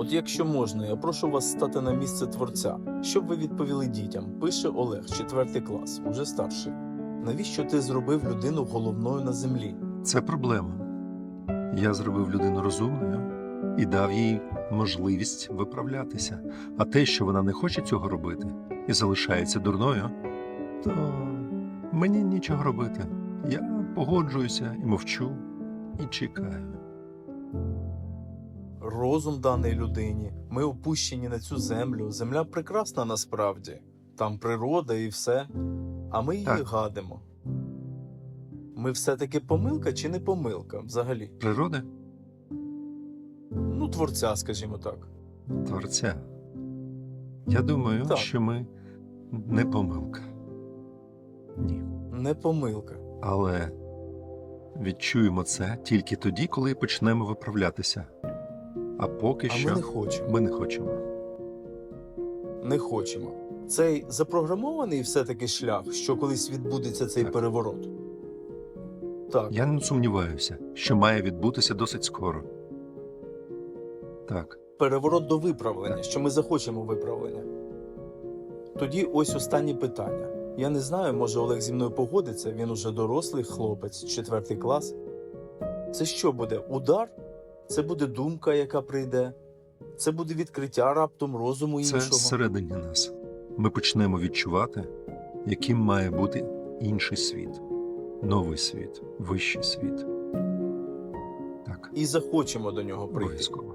От якщо можна, я прошу вас стати на місце творця, щоб ви відповіли дітям. Пише Олег, четвертий клас, уже старший. Навіщо ти зробив людину головною на землі? Це проблема. Я зробив людину розумною і дав їй можливість виправлятися. А те, що вона не хоче цього робити і залишається дурною, то мені нічого робити. Я погоджуюся і мовчу, і чекаю. Розум даній людині. Ми опущені на цю землю. Земля прекрасна насправді. Там природа і все. А ми її Так. гадимо. Ми все-таки помилка чи не помилка взагалі? Природи Ну, творця, скажімо так. творця. Я думаю, Так. що ми не помилка. Ні. Не помилка. Але відчуємо це тільки тоді, коли почнемо виправлятися. А поки А що ми не хочемо. ми не хочемо. Не хочемо. Цей запрограмований все-таки шлях, що колись відбудеться цей Так. переворот. Так. Я не сумніваюся, що має відбутися досить скоро. Так, переворот до виправлення, що ми захочемо виправлення. Тоді ось останнє питання. Я не знаю, може Олег зі мною погодиться, він уже дорослий хлопець, четвертий клас. Це що буде? Удар? Це буде думка, яка прийде. Це буде відкриття раптом розуму це іншого. всередині нас. Ми почнемо відчувати, яким має бути інший світ, новий світ, вищий світ. Так, І захочемо до нього прийти. обов'язково.